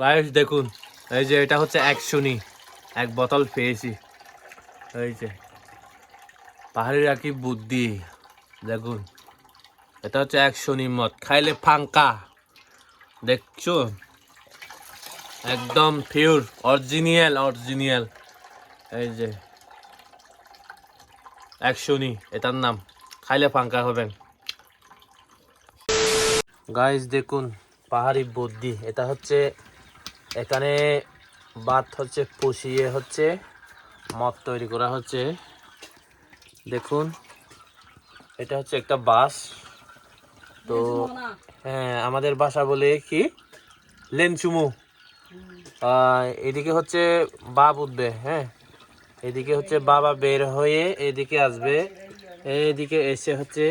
Guys দেখুন, এই যে এটা হচ্ছে একশোনি এক বোতল পেয়েছি। এই যে, পাহাড়িরা কি বুদ্ধি, দেখুন। এটা হচ্ছে একশোনি মদ, খাইলে ফাঙ্কা দেখছ? একদম পিওর অরিজিনাল অরিজিনাল এই যে একশোনি এটার নাম, খাইলে ফাঙ্কা হবেন। গাইস দেখুন, পাহাড়ি বুদ্ধি, এটা হচ্ছে এখানে বাত হচ্ছে পুষিয়ে হচ্ছে মদ তৈরি করা হচ্ছে। দেখুন এটা হচ্ছে একটা বাস। তো হ্যাঁ আমাদের বাসা বলে কি? লেনচুমু। এদিকে হচ্ছে বাপ উঠবে হ্যাঁ? এদিকে হচ্ছে বাবা বের হয়ে এদিকে আসবে। এদিকে এসে হচ্ছে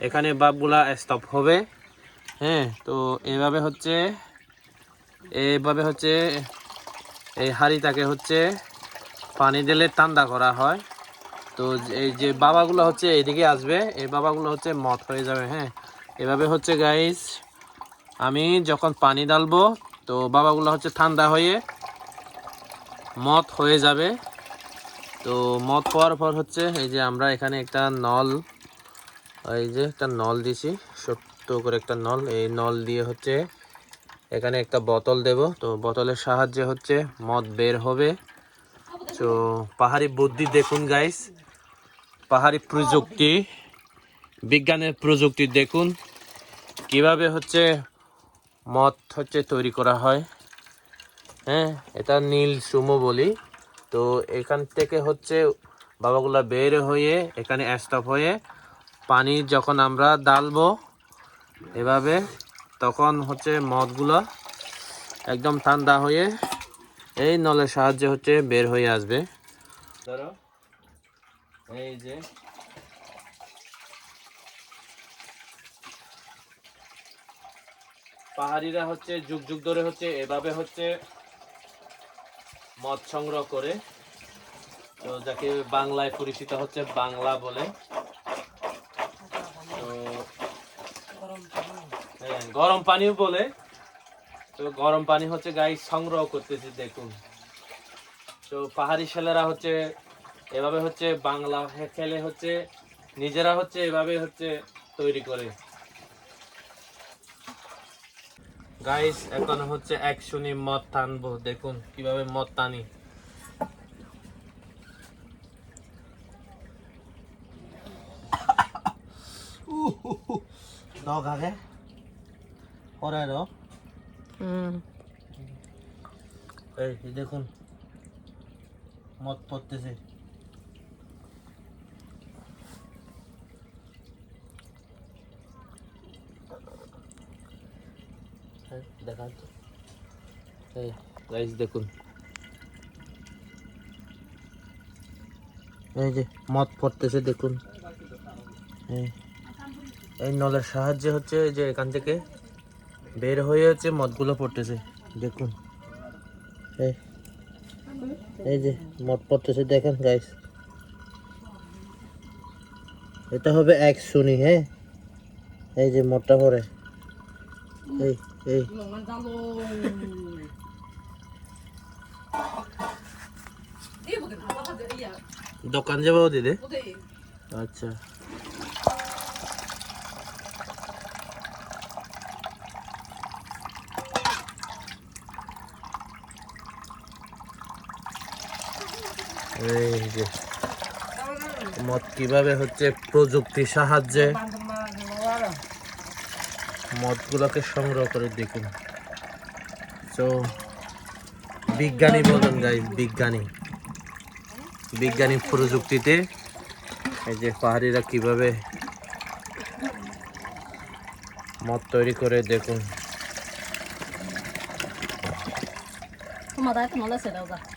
এখানে বাপগুলা স্টপ হবে হ্যাঁ? তো এভাবে হচ্ছে এভাবে হচ্ছে এই হাঁড়িটাকে হচ্ছে পানি দিলে ঠান্ডা করা হয়। তো এই যে বাবাগুলো হচ্ছে এদিকে আসবে, এই বাবাগুলো হচ্ছে মত হয়ে যাবে হ্যাঁ। এভাবে হচ্ছে গাইস আমি যখন পানি ডালবো তো বাবাগুলো হচ্ছে ঠান্ডা হয়ে মত হয়ে যাবে। তো মদ হওয়ার পর হচ্ছে এই যে আমরা এখানে একটা নল, এই যে একটা নল দিছি ছোট্ট করে একটা নল, এই নল দিয়ে হচ্ছে এখানে একটা বোতল দেব। তো বোতলের সাহায্যে হচ্ছে মদ বের হবে। তো পাহাড়ি বুদ্ধি দেখুন গাইস পাহাড়ি প্রযুক্তি, বিজ্ঞানের প্রযুক্তি দেখুন। কীভাবে হচ্ছে মদ হচ্ছে তৈরি করা হয়। হ্যাঁ এটা নীল সুমো বলি। তো এখান থেকে হচ্ছে বাবাগুলা বের হয়ে এখানে স্টপ হয়ে পানি যখন আমরা ডালবো, এভাবে তখন হচ্ছে মদগুলো একদম ঠান্ডা হয়ে এই নলের সাহায্যে হচ্ছে বের হয়ে আসবে। ধরো, এই যে। পাহাড়িরা হচ্ছে যুগ যুগ ধরে হচ্ছে এভাবে হচ্ছে মদ সংগ্রহ করে। তো যাকে বাংলায় পরিচিত হচ্ছে বাংলা বলে তো হ্যাঁ, গরম পানিও বলে। তো গরম পানি হচ্ছে গাই সংগ্রহ করতেছে, দেখুন। তো পাহাড়ি ছেলেরা হচ্ছে এভাবে হচ্ছে বাংলা খেলে হচ্ছে নিজেরা হচ্ছে এভাবে হচ্ছে তৈরি করে। গাইস, এখন হচ্ছে একশনি মদ টানবো, দেখুন কীভাবে মদ টানি। 너가 পরারো এই দেখুন। মত পড়তেছে। দেখান। এই দেখুন। এই যে মদ পড়তেছে দেখুন। এই নলের সাহায্যে হচ্ছে যে এখান থেকে বের হয়ে হচ্ছে মদগুলো পড়তেছে, দেখুন। এই যে মদ পড়তেছে, দেখেন গাইস এটা হবে এক শুনি হ্যাঁ? এই যে মদটা পড়ে। এই এই। দোকান যাব দিদি। আচ্ছা। এই যে মদ কিভাবে হচ্ছে প্রযুক্তির সাহায্যে মদগুলোকে সংগ্রহ করে দেখুন তো বিজ্ঞানী বলুন গাই বিজ্ঞানী বিজ্ঞানী প্রযুক্তিতে এই যে পাহাড়িরা কিভাবে মদ তৈরি করে দেখুন 他妈的，他妈的，谁来着？